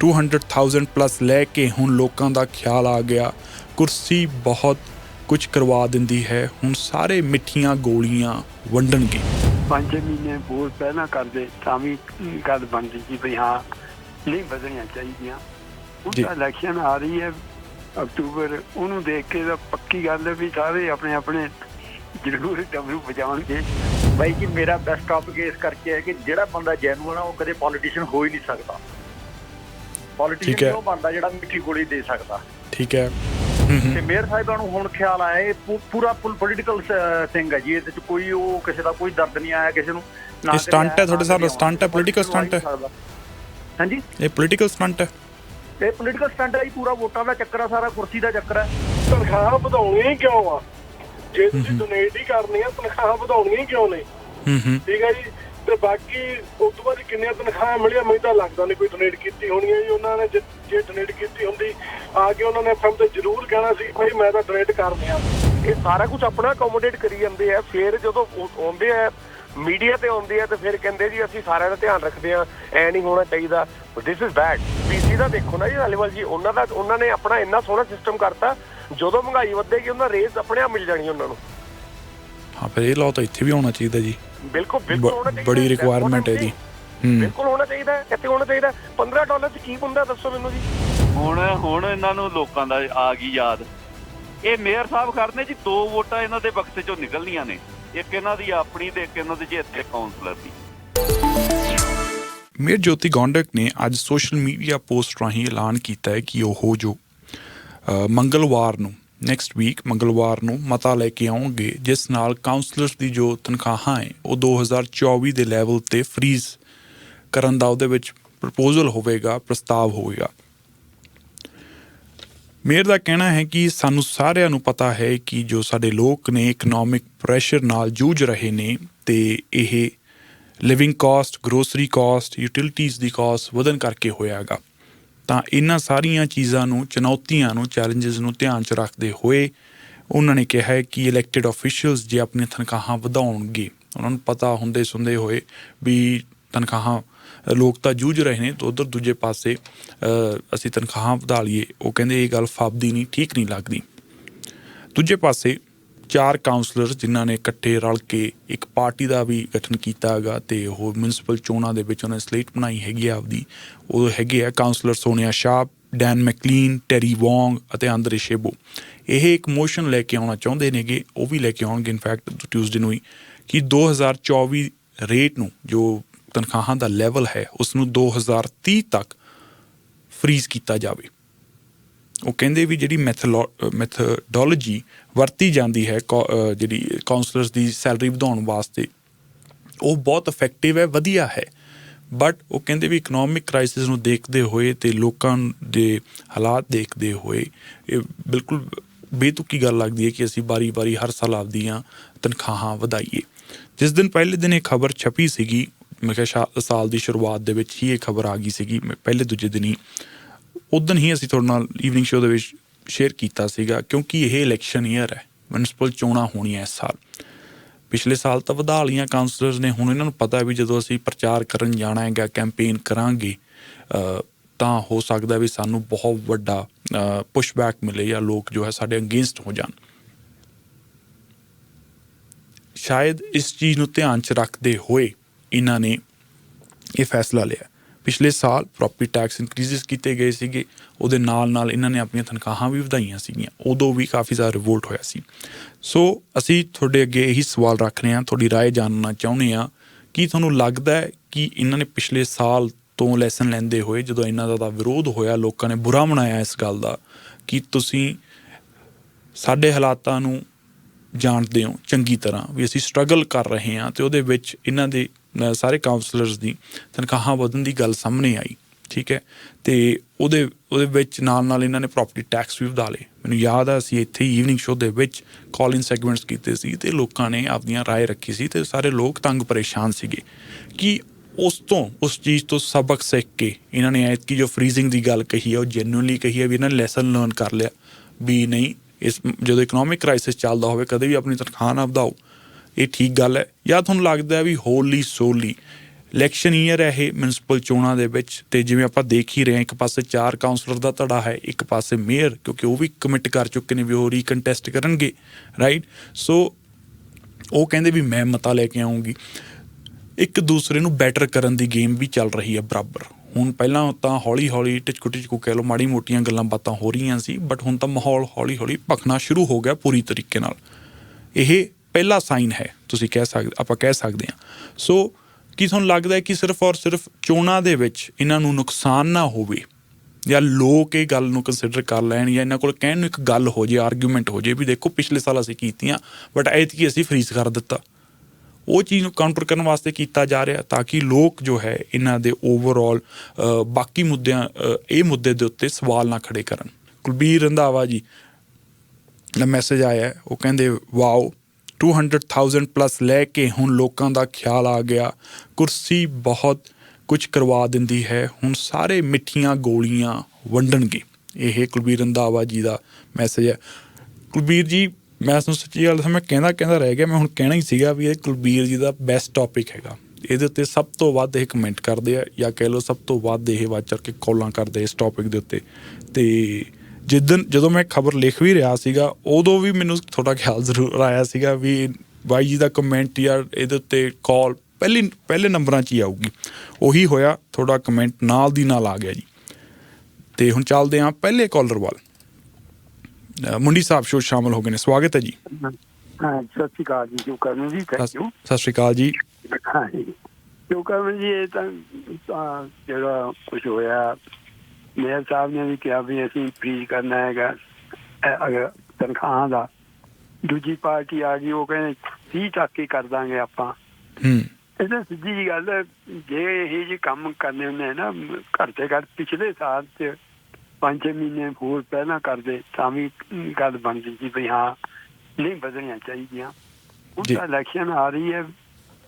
200000 plus ਲੈ ਕੇ ਹੁਣ ਲੋਕਾਂ ਦਾ ਖਿਆਲ ਆ ਗਿਆ। ਕੁਰਸੀ ਬਹੁਤ ਕੁਝ ਕਰਵਾ ਦਿੰਦੀ ਹੈ। ਹੁਣ ਸਾਰੇ ਮਿੱਠੀਆਂ ਗੋਲੀਆਂ ਵੰਡਣਗੇ। ਪੰਜ ਮਹੀਨੇ ਬੋਲ ਪਹਿਲਾਂ ਕਰਦੇ ਤਾਂ ਵੀ ਗੱਲ ਬਣਦੀ ਸੀ ਵੀ ਹਾਂ ਨਹੀਂ ਬਦਲਣੀਆਂ ਚਾਹੀਦੀਆਂ। ਹੁਣ। ਤਾਂ ਇਲੈਕਸ਼ਨ ਆ ਰਹੀ ਹੈ ਅਕਤੂਬਰ ਉਹਨੂੰ ਦੇਖ ਕੇ ਤਾਂ ਪੱਕੀ ਗੱਲ ਹੈ ਵੀ ਸਾਰੇ ਆਪਣੇ ਆਪਣੇ ਜ਼ਰੂਰ ਡਬਰੂ ਵਜਾਉਣਗੇ। ਬਾਈ ਜੀ ਮੇਰਾ ਬੈਸਟ ਟਾਪਿਕ ਇਸ ਕਰਕੇ ਹੈ ਕਿ ਜਿਹੜਾ ਬੰਦਾ ਜੈਨੂਅਨ ਆ ਉਹ ਕਦੇ ਪੋਲੀਟੀਸ਼ੀਅਨ ਹੋ ਹੀ ਨਹੀਂ ਸਕਦਾ। ਠੀਕ ਹੈ। ਪੋਲੀਟੀਸ਼ੀਅਨ ਉਹ ਬੰਦਾ ਜਿਹੜਾ ਮਿੱਠੀ ਗੋਲੀ ਦੇ ਸਕਦਾ। ਠੀਕ ਹੈ। ਹੂੰ ਹੂੰ। ਤੇ ਮੇਅਰ ਸਾਹਿਬਾਂ ਨੂੰ ਹੁਣ ਖਿਆਲ ਆਇਆ ਇਹ ਪੂ- ਪੂਰਾ ਪੋਲੀਟੀਕਲ ਥਿੰਗ ਹੈ ਜੀ ਇਹਦੇ ਚ ਕੋਈ ਉਹ ਕਿਸੇ ਦਾ ਕੋਈ ਦਰਦ ਨਹੀਂ ਆਇਆ ਕਿਸੇ ਨੂੰ ਨਾ ਇਹ stunt ਹੈ ਆਇਆ, ਤੁਹਾਡੇ ਨਾ ਹਿਸਾਬ ਨਾਲ ਕਦੇ stunt ਹੈ, ਆਉਣਾ। political stunt ਹੈ? ਹਾਂਜੀ? ਇਹ ਪੋਲੀਟੀਕਲ ਸਟੰਟ ਹੈ। ਇਹ ਪੋਲੀਟੀਕਲ ਸਟੰਟ ਹੈ ਜੀ ਪੂਰਾ ਵੋਟਾਂ ਦਾ ਚੱਕਰ ਆ ਸਾਰਾ ਕੁਰਸੀ ਦਾ ਚੱਕਰ ਹੈ। ਤਨਖਾਹਾਂ ਵਧਾਉਣੀਆਂ ਹੀ ਕਿਉਂ ਆ? ਜੇ ਤੁਸੀਂ। ਡੋਨੇਟ ਹੀ। ਕਰਨੀ ਆ ਤਨਖਾਹਾਂ ਵਧਾਉਣੀਆਂ ਹੀ ਕਿਉਂ ਨੇ ਹੂੰ ਹੂੰ। ਠੀਕ ਹੈ ਜੀ। ਤੇ ਬਾਕੀ ਉਸ ਤੋਂ ਬਾਅਦ ਕਿੰਨੀਆਂ ਤਨਖਾਹਾਂ ਮਿਲੀਆਂ ਮੈਨੂੰ ਤਾਂ ਲੱਗਦਾ ਨਹੀਂ ਕੋਈ ਡੋਨੇਟ ਕੀਤੀ ਹੋਣੀ ਹੈ ਜੀ। ਉਹਨਾਂ ਨੇ ਜੇ- ਡੋਨੇਟ ਕੀਤੀ ਹੁੰਦੀ ਆ ਕੇ ਉਹਨਾਂ ਨੇ ਐਫਐਮ ਤੇ ਜ਼ਰੂਰ ਕਹਿਣਾ ਸੀ ਭਾਈ ਮੈਂ ਤਾਂ ਡੋਨੇਟ ਕਰਨੀ ਆ। ਇਹ ਸਾਰਾ ਕੁਝ ਆਪਣਾ ਅਕੋਮੋਡੇਟ ਕਰੀ ਜਾਂਦੇ ਆ। ਫਿਰ ਜਦੋਂ ਉਹ ਆਉਂਦੇ ਆ ਮੀਡੀਆ ਤੇ ਆਉਂਦੇ ਆ ਤੇ ਫਿਰ ਕਹਿੰਦੇ ਜੀ ਅਸੀਂ ਸਾਰਿਆਂ ਦਾ ਧਿਆਨ ਰੱਖਦੇ ਆ ਐ ਨਹੀਂ ਹੋਣਾ ਚਾਹੀਦਾ। ਦਿਸ ਇਜ਼ ਬੈਡ ਪੀਸੀ ਦਾ ਦੇਖੋ ਨਾ ਜੀ ਹਾਲੀਵਾਲ ਜੀ ਉਹਨਾਂ ਦਾ ਉਹਨਾਂ ਨੇ ਆਪਣਾ ਇੰਨਾ ਸੋਹਣਾ ਸਿਸਟਮ ਕਰਤਾ ਜਦੋਂ ਮਹਿੰਗਾਈ ਵਧੇਗੀ ਉਹਨਾਂ ਰੇਸ ਆਪਣੇ ਆਪ ਮਿਲ ਜਾਣੀ ਉਹਨਾਂ ਨੂੰ। ਹਾਂ ਫਿਰ ਇਹ ਤਾਂ ਇੱਥੇ ਵੀ ਹੋਣਾ ਚਾਹੀਦਾ ਜੀ। ਬਿਲਕੁਲ ਬਿਲਕੁਲ ਹੋਣਾ ਚਾਹੀਦਾ ਬੜੀ। ਰਿਕੁਆਇਰਮੈਂਟ ਹੈ ਇਹਦੀ ਹੂੰ ਬਿਲਕੁਲ ਹੋਣਾ ਚਾਹੀਦਾ। ਇੱਥੇ ਹੋਣਾ ਚਾਹੀਦਾ ਹੈ। 15 ਡਾਲਰ ਚ ਕੀ ਹੁੰਦਾ ਦੱਸੋ ਮੈਨੂੰ ਜੀ ਹੁਣ ਹੁਣ ਇਹਨਾਂ ਨੂੰ ਲੋਕਾਂ ਦਾ ਆ ਗਈ ਯਾਦ ਇਹ ਮੇਅਰ ਸਾਹਿਬ ਕਰਦੇ ਜੀ ਦੋ ਵੋਟਾਂ ਇਹਨਾਂ ਦੇ ਬਕਸੇ ਚੋਂ ਨਿਕਲਣੀਆਂ ਨੇ ਇੱਕ ਇਹਨਾਂ ਦੀ ਆਪਣੀ ਤੇ ਇੱਕ ਇਹਨਾਂ ਦੀ ਜੇ ਇੱਥੇ ਕਾਉਂਸਲਰ ਦੀ ਮੇਰ ਜੋਤੀ ਗੌਂਡਕ ਨੇ ਅੱਜ ਸੋਸ਼ਲ ਮੀਡੀਆ ਪੋਸਟ ਰਾਹੀਂ ਐਲਾਨ ਕੀਤਾ ਹੈ ਕਿ ਉਹ ਜੋ ਮੰਗਲਵਾਰ ਨੂੰ ਨੈਕਸਟ ਵੀਕ ਮੰਗਲਵਾਰ ਨੂੰ ਮਤਾ ਲੈ ਕੇ ਆਉਣਗੇ, ਜਿਸ ਨਾਲ ਕਾਉਂਸਲਰਸ ਦੀ ਜੋ ਤਨਖਾਹਾਂ ਹੈ, ਉਹ 2024 ਦੇ ਲੈਵਲ ਤੇ ਫ੍ਰੀਜ਼ ਕਰਨ ਦਾ ਉਹਦੇ ਵਿੱਚ ਪ੍ਰਪੋਜ਼ਲ ਹੋਵੇਗਾ, ਪ੍ਰਸਤਾਵ ਹੋਵੇਗਾ। ਮੇਰ ਦਾ ਕਹਿਣਾ ਹੈ ਕਿ ਸਾਨੂੰ ਸਾਰਿਆਂ ਨੂੰ ਪਤਾ ਹੈ ਕਿ ਜੋ ਸਾਡੇ ਲੋਕ ਨੇ ਇਕਨੋਮਿਕ ਪ੍ਰੈਸ਼ਰ ਨਾਲ ਜੂਝ ਰਹੇ ਨੇ ਤੇ ਇਹ living cost grocery cost utilities ਦੀ ਕਾਸਟ ਵਧਨ ਕਰਕੇ ਹੋਇਆਗਾ। ਤਾਂ ਇਹਨਾਂ ਸਾਰੀਆਂ ਚੀਜ਼ਾਂ ਨੂੰ, ਚੁਣੌਤੀਆਂ ਨੂੰ ਚੈਲੰਜਸ ਨੂੰ ਧਿਆਨ 'ਚ ਰੱਖਦੇ ਹੋਏ ਉਹਨਾਂ ਨੇ ਕਿਹਾ ਹੈ ਕਿ ਇਲੈਕਟਿਡ ਅਫੀਸ਼ੀਅਲਸ ਜੇ ਆਪਣੀਆਂ ਤਨਖਾਹਾਂ ਵਧਾਉਣਗੇ, ਉਹਨਾਂ ਨੂੰ ਪਤਾ ਹੁੰਦੇ ਸੁਣਦੇ ਹੋਏ ਵੀ ਤਨਖਾਹਾਂ, ਲੋਕ ਤਾਂ ਜੂਝ ਰਹੇ ਨੇ, ਤਾਂ ਉਧਰ ਦੂਜੇ ਪਾਸੇ ਅਸੀਂ ਤਨਖਾਹਾਂ ਵਧਾ ਲਈਏ। ਉਹ ਕਹਿੰਦੇ ਇਹ ਗੱਲ ਫਾਬਦੀ ਨਹੀਂ, ਠੀਕ ਨਹੀਂ ਲੱਗਦੀ। ਦੂਜੇ ਪਾਸੇ ਚਾਰ ਕਾਉਂਸਲਰਸ ਜਿਨ੍ਹਾਂ ਨੇ ਇਕੱਠੇ ਰਲ ਕੇ ਇੱਕ ਪਾਰਟੀ ਦਾ ਵੀ ਗਠਨ ਕੀਤਾ ਹੈਗਾ ਤੇ ਉਹ ਮਿਊਨਿਸਪਲ ਚੋਣਾਂ ਦੇ ਵਿੱਚ ਉਹਨਾਂ ਨੇ ਸਲੇਟ ਬਣਾਈ ਹੈਗੀ ਆ ਆਪਦੀ। ਉਹ ਹੈਗੇ ਆ councillor Sonia Shah Dan McLean Terry Wong ਅਤੇ ਆਂਦਰੇ ਸ਼ੇਬੋ ਇਹ ਇੱਕ ਮੋਸ਼ਨ ਲੈ ਕੇ ਆਉਣਾ ਚਾਹੁੰਦੇ ਨੇਗੇ, ਉਹ ਵੀ ਲੈ ਕੇ ਆਉਣਗੇ ਇਨਫੈਕਟ ਟਿਊਜ਼ਡੇ ਨੂੰ ਹੀ, ਕਿ 2024 ਰੇਟ ਨੂੰ, ਜੋ ਤਨਖਾਹਾਂ ਦਾ ਲੈਵਲ ਹੈ ਉਸ ਨੂੰ 2030 ਤੱਕ ਫ੍ਰੀਜ਼ ਕੀਤਾ ਜਾਵੇ। ਉਹ ਕਹਿੰਦੇ ਵੀ ਜਿਹੜੀ ਮੈਥਡੋਲੋਜੀ ਵਰਤੀ ਜਾਂਦੀ ਹੈ ਕੌ- ਜਿਹੜੀ ਕਾਉਂਸਲਰਸ ਦੀ ਸੈਲਰੀ ਵਧਾਉਣ ਵਾਸਤੇ, ਉਹ ਬਹੁਤ ਇਫੈਕਟਿਵ ਹੈ, ਵਧੀਆ ਹੈ। ਬਟ ਉਹ ਕਹਿੰਦੇ ਵੀ ਇਕਨੋਮਿਕ ਕ੍ਰਾਈਸਿਸ ਨੂੰ ਦੇਖਦੇ ਹੋਏ ਤੇ ਲੋਕਾਂ ਦੇ ਹਾਲਾਤ ਦੇਖਦੇ ਹੋਏ, ਇਹ ਬਿਲਕੁਲ ਬੇਤੁਕੀ ਗੱਲ ਲੱਗਦੀ ਹੈ ਕਿ ਅਸੀਂ ਬਾਰੀ-ਬਾਰੀ ਹਰ ਸਾਲ ਆਪਦੀਆਂ ਤਨਖਾਹਾਂ ਵਧਾਈਏ। ਜਿਸ ਦਿਨ ਪਹਿਲੇ ਦਿਨ ਇਹ ਖਬਰ ਛਪੀ ਸੀਗੀ, ਮੈਂ ਕਿਹਾ ਸ਼ਾ- ਸਾਲ ਦੀ ਸ਼ੁਰੂਆਤ ਦੇ ਵਿੱਚ ਹੀ ਇਹ ਖਬਰ ਆ ਗਈ ਸੀਗੀ, ਮੈਂ ਪਹਿਲੇ ਦੂਜੇ ਦਿਨ ਹੀ ਉਦੋਂ ਹੀ ਅਸੀਂ ਤੁਹਾਡੇ ਨਾਲ ਈਵਨਿੰਗ ਸ਼ੋਅ ਦੇ ਵਿੱਚ ਸ਼ੇਅਰ ਕੀਤਾ ਸੀਗਾ, ਕਿਉਂਕਿ ਇਹ ਇਲੈਕਸ਼ਨ ਈਅਰ ਹੈ ਮਿਊਨਿਸਪਲ ਚੋਣਾਂ ਹੋਣੀਆਂ ਇਸ ਸਾਲ। ਪਿਛਲੇ ਸਾਲ ਤਾਂ ਵਧਾ ਲਈਆਂ ਕਾਉਂਸਲਰਸ ਨੇ, ਹੁਣ ਇਹਨਾਂ ਨੂੰ ਪਤਾ ਵੀ ਜਦੋਂ ਅਸੀਂ ਪ੍ਰਚਾਰ ਕਰਨ ਜਾਣਾ ਹੈਗਾ ਕੈਂਪੇਨ ਕਰਾਂਗੇ ਤਾਂ ਹੋ ਸਕਦਾ ਵੀ ਸਾਨੂੰ ਬਹੁਤ ਵੱਡਾ ਪੁਸ਼ਬੈਕ ਮਿਲੇ ਜਾਂ ਲੋਕ ਜੋ ਹੈ ਸਾਡੇ ਅਗੇਂਸਟ ਹੋ ਜਾਣ। ਸ਼ਾਇਦ ਇਸ ਚੀਜ਼ ਨੂੰ ਧਿਆਨ 'ਚ ਰੱਖਦੇ ਹੋਏ ਇਹਨਾਂ ਨੇ ਇਹ ਫੈਸਲਾ ਲਿਆ। ਪਿਛਲੇ ਸਾਲ ਪ੍ਰੋਪਰਟੀ ਟੈਕਸ ਇਨਕਰੀਜ਼ਸ ਕੀਤੇ ਗਏ ਸੀਗੇ ਉਹਦੇ ਨਾਲ ਨਾਲ ਇਹਨਾਂ ਨੇ ਆਪਣੀਆਂ ਤਨਖਾਹਾਂ ਵੀ ਵਧਾਈਆਂ ਸੀਗੀਆਂ ਉਦੋਂ ਵੀ ਕਾਫੀ ਜ਼ਿਆਦਾ ਰਿਵੋਲਟ ਹੋਇਆ ਸੀ ਸੋ ਅਸੀਂ ਤੁਹਾਡੇ ਅੱਗੇ ਇਹੀ ਸਵਾਲ ਰੱਖ ਰਹੇ ਹਾਂ ਤੁਹਾਡੀ رائے ਜਾਣਨਾ ਚਾਹੁੰਦੇ ਹਾਂ ਕੀ ਤੁਹਾਨੂੰ ਲੱਗਦਾ ਹੈ ਕਿ ਇਹਨਾਂ ਨੇ ਪਿਛਲੇ ਸਾਲ ਤੋਂ ਲੈਸਨ ਲੈਂਦੇ ਹੋਏ ਜਦੋਂ ਇਹਨਾਂ ਦਾ ਵਿਰੋਧ ਹੋਇਆ ਲੋਕਾਂ ਨੇ ਬੁਰਾ ਮਨਾਇਆ ਇਸ ਗੱਲ ਦਾ ਕਿ ਤੁਸੀਂ ਸਾਡੇ ਹਾਲਾਤਾਂ ਨੂੰ ਜਾਣਦੇ ਹੋ ਚੰਗੀ ਤਰ੍ਹਾਂ ਵੀ ਅਸੀਂ ਸਟਰਗਲ ਕਰ ਰਹੇ ਹਾਂ ਤੇ ਉਹਦੇ ਵਿੱਚ ਇਹਨਾਂ ਦੇ ਅ, ਸਾਰੇ ਕਾਉਂਸਲਰਸ ਦੀ ਤਨਖਾਹਾਂ ਵਧਣ ਦੀ ਗੱਲ ਸਾਹਮਣੇ ਆਈ ਠੀਕ ਹੈ ਤੇ ਉਹਦੇ ਉਹਦੇ ਵਿੱਚ ਨਾਲ ਨਾਲ ਇਹਨਾਂ ਨੇ ਪ੍ਰਾਪਰਟੀ ਟੈਕਸ ਵੀ ਵਧਾ ਲਏ ਮੈਨੂੰ ਯਾਦ ਆ ਅਸੀਂ ਇੱਥੇ ਈਵਨਿੰਗ ਸ਼ੋਅ ਦੇ ਵਿੱਚ ਕਾਲ ਇਨ ਸੈਗਮੈਂਟਸ ਕੀਤੇ ਸੀ ਤੇ ਲੋਕਾਂ ਨੇ ਆਪਣੀਆਂ رائے ਰੱਖੀ ਸੀ ਤੇ ਸਾਰੇ ਲੋਕ ਤੰਗ ਪਰੇਸ਼ਾਨ ਸੀਗੇ ਕਿ ਉਸ ਤੋਂ ਉਸ ਚੀਜ਼ ਤੋਂ ਸਬਕ ਸਿੱਖ ਕੇ ਇਹਨਾਂ ਨੇ ਐਤਕੀ ਜੋ ਫ੍ਰੀਜ਼ਿੰਗ ਦੀ ਗੱਲ ਕਹੀ ਹੈ ਉਹ ਜੈਨੂਇਨਲੀ ਕਹੀ ਹੈ ਵੀ ਇਹਨਾਂ ਨੇ ਲੈਸਨ ਲਰਨ ਕਰ ਲਿਆ ਵੀ ਨਹੀਂ ਇਸ ਜਦੋਂ ਇਕਨੋਮਿਕ ਕ੍ਰਾਈਸਿਸ ਚੱਲਦਾ ਹੋਵੇ ਕਦੇ ਵੀ ਆਪਣੀ ਤਨਖਾਹ ਨਾ ਵਧਾਓ ਇਹ ਠੀਕ ਗੱਲ ਹੈ। ਜਾਂ ਤੁਹਾਨੂੰ ਲੱਗਦਾ ਹੈ ਵੀ ਹੋਲੀ ਸੋਲੀ। ਇਲੈਕਸ਼ਨ ਈਅਰ ਹੈ ਇਹ ਮਿਊਨਿਸਪਲ ਚੋਣਾਂ ਦੇ ਵਿੱਚ ਤੇ ਜਿਵੇਂ ਆਪਾਂ ਦੇਖ ਹੀ ਰਹੇ ਹਾਂ, ਇੱਕ ਪਾਸੇ ਚਾਰ ਕਾਉਂਸਲਰ ਦਾ ਧੜਾ ਹੈ, ਇੱਕ ਪਾਸੇ ਮੇਅਰ ਕਿਉਂਕਿ ਉਹ ਵੀ ਕਮਿਟ ਕਰ ਚੁੱਕੇ ਨੇ ਵੀ ਉਹ ਰੀਕੰਟੈਸਟ ਕਰਨਗੇ ਰਾਈਟ ਸੋ ਉਹ ਕਹਿੰਦੇ ਵੀ ਮੈਂ ਮਤਾ ਲੈ ਕੇ ਆਉਂਗੀ ਇੱਕ ਦੂਸਰੇ ਨੂੰ ਬੈਟਰ ਕਰਨ ਦੀ ਗੇਮ ਵੀ ਚੱਲ ਰਹੀ ਹੈ ਬਰਾਬਰ। ਹੁਣ ਪਹਿਲਾਂ ਤਾਂ ਹੌਲੀ ਹੌਲੀ ਟਿਚਕੂ ਟਿਚਕੂ ਕਹਿ ਲਓ ਮਾੜੀ ਮੋਟੀਆਂ ਗੱਲਾਂ ਬਾਤਾਂ ਹੋ ਰਹੀਆਂ ਸੀ ਬਟ ਹੁਣ ਤਾਂ ਮਾਹੌਲ ਹੌਲੀ ਹੌਲੀ ਭਖਣਾ ਸ਼ੁਰੂ ਹੋ ਗਿਆ ਪੂਰੀ ਤਰੀਕੇ ਨਾਲ। ਇਹ ਪਹਿਲਾ ਸਾਈਨ ਹੈ, ਤੁਸੀਂ ਕਹਿ ਸਕਦੇ ਆਪਾਂ ਕਹਿ ਸਕਦੇ ਹਾਂ। ਸੋ ਕੀ ਤੁਹਾਨੂੰ ਲੱਗਦਾ ਹੈ ਕਿ ਸਿਰਫ ਔਰ ਸਿਰਫ ਚੋਣਾਂ ਦੇ ਵਿੱਚ ਇਹਨਾਂ ਨੂੰ ਨੁਕਸਾਨ ਨਾ ਹੋਵੇ? ਜਾਂ ਲੋਕ ਇਹ ਗੱਲ ਨੂੰ ਕੰਸੀਡਰ ਕਰ ਲੈਣ ਜਾਂ ਇਹਨਾਂ ਕੋਲ ਕਹਿਣ ਨੂੰ ਇੱਕ ਗੱਲ ਹੋ ਜੇ ਆਰਗੂਮੈਂਟ ਹੋ ਜੇ ਵੀ ਦੇਖੋ ਪਿਛਲੇ ਸਾਲ ਅਸੀਂ ਕੀਤੀਆਂ ਬਟ ਐਤਕੀ ਅਸੀਂ ਫ੍ਰੀਜ਼ ਕਰ ਦਿੱਤਾ। ਉਹ ਚੀਜ਼ ਨੂੰ ਕਾਊਂਟਰ ਕਰਨ ਵਾਸਤੇ ਕੀਤਾ ਜਾ ਰਿਹਾ ਤਾਂ ਕਿ ਲੋਕ ਜੋ ਹੈ ਇਹਨਾਂ ਦੇ ਓਵਰਆਲ ਬਾਕੀ ਮੁੱਦਿਆਂ ਇਹ ਮੁੱਦੇ ਦੇ ਉੱਤੇ ਸਵਾਲ ਨਾ ਖੜੇ ਕਰਨ। ਕੁਲਬੀਰ ਰੰਧਾਵਾ ਜੀ, ਦਾ ਮੈਸੇਜ ਆਇਆ ਉਹ ਕਹਿੰਦੇ, ਵਾਓ 200000 ਪਲੱਸ ਲੈ ਕੇ ਹੁਣ ਲੋਕਾਂ ਦਾ ਖਿਆਲ ਆ ਗਿਆ। ਕੁਰਸੀ ਬਹੁਤ ਕੁਝ ਕਰਵਾ ਦਿੰਦੀ ਹੈ। ਹੁਣ ਸਾਰੇ ਮਿੱਠੀਆਂ ਗੋਲੀਆਂ ਵੰਡਣਗੇ। ਇਹ ਕੁਲਬੀਰ ਰੰਧਾਵਾ ਜੀ ਦਾ ਮੈਸੇਜ ਹੈ। ਕੁਲਬੀਰ ਜੀ, ਮੈਂ ਤੁਹਾਨੂੰ ਸੱਚੀ ਗੱਲ ਦੱਸਾਂ, ਮੈਂ ਕਹਿੰਦਾ ਕਹਿੰਦਾ ਰਹਿ ਗਿਆ। ਮੈਂ ਹੁਣ ਕਹਿਣਾ ਹੀ ਸੀਗਾ ਵੀ ਇਹ ਕੁਲਬੀਰ ਜੀ ਦਾ ਬੈਸਟ ਟੌਪਿਕ ਹੈਗਾ। ਇਹਦੇ ਉੱਤੇ ਸਭ ਤੋਂ ਵੱਧ ਇਹ ਕਮੈਂਟ ਕਰਦੇ ਆ ਜਾਂ ਕਹਿ ਲਓ ਸਭ ਤੋਂ ਵੱਧ ਇਹ ਵੱਧ ਚੜ ਕੇ ਕਾਲਾਂ ਕਰਦੇ ਇਸ ਟੌਪਿਕ ਦੇ ਉੱਤੇ। ਤੇ ਜਿੱਦਨ ਜਦੋਂ ਮੈਂ ਖਬਰ ਲਿਖ ਵੀ ਰਿਹਾ ਸੀਗਾ ਉਦੋਂ ਵੀ ਮੈਨੂੰ ਥੋੜਾ ਖਿਆਲ ਜ਼ਰੂਰ ਆਇਆ ਸੀਗਾ ਵੀ ਬਾਈ ਜੀ ਦਾ ਕਮੈਂਟ ਯਾਰ ਇਹਦੇ ਉੱਤੇ ਕਾਲ ਪਹਿਲੀ ਪਹਿਲੇ ਨੰਬਰਾਂ 'ਚ ਹੀ ਆਊਗੀ। ਉਹੀ ਹੋਇਆ ਥੋੜਾ ਕਮੈਂਟ ਨਾਲ ਦੀ ਨਾਲ ਆ ਗਿਆ ਜੀ। ਤੇ ਹੁਣ ਚੱਲਦੇ ਹਾਂ ਪਹਿਲੇ ਕਾਲਰ ਵੱਲ। ਮੁੰਡੀ ਸਾਹਿਬ ਸ਼ੋ ਸ਼ਾਮਲ ਹੋ ਗਏ ਨੇ। ਸਵਾਗਤ ਹੈ ਜੀ। ਹਾਂ ਸਤਿ ਸ਼੍ਰੀ ਅਕਾਲ ਜੀ ਜੋ ਕਰਨ ਜੀ ਥੈਂਕ ਸਤਿ ਯੂ ਸਤਿ ਸ਼੍ਰੀ ਅਕਾਲ ਜੀ। ਹਾਂ ਜੀ। ਕਰਨ ਜੀ ਇਹ ਤਾਂ ਜਿਹੜਾ ਕੁਝ ਹੋਇਆ ਮੇਅਰ ਸਾਹਿਬ ਨੇ ਵੀ ਕਿਹਾ ਵੀ ਅਸੀਂ ਫ੍ਰੀਜ਼ ਕਰਨਾ ਹੈਗਾ ਅਗਰ ਤਨਖਾਹਾਂ ਦਾ। ਦੂਜੀ ਪਾਰਟੀ ਆ ਗਈ ਉਹ ਕਹਿੰਦੇ 30 ਤੱਕ ਹੀ ਕਰ ਦਾਂਗੇ ਆਪਾਂ। ਹੂੰ। ਇਹ ਤਾਂ ਸਿੱਧੀ ਜਿਹੀ ਗੱਲ ਜੇ ਇਹ ਜੀ ਕੰਮ ਕਰਨੇ ਹੁੰਦੇ ਨਾ ਘਰ ਤੇ ਘਰ ਪਿਛਲੇ ਸਾਲ ਪੰਜ ਛੇ ਮਹੀਨੇ ਹੋਰ ਪਹਿਲਾਂ ਕਰਦੇ ਤਾਂ ਵੀ ਗੱਲ ਬਣਦੀ ਸੀ ਵੀ ਹਾਂ ਨਹੀਂ ਬਦਲਣੀਆਂ ਚਾਹੀਦੀਆਂ। ਜੀ। ਤਾਂ ਇਲੈਕਸ਼ਨ ਆ ਰਹੀ ਹੈ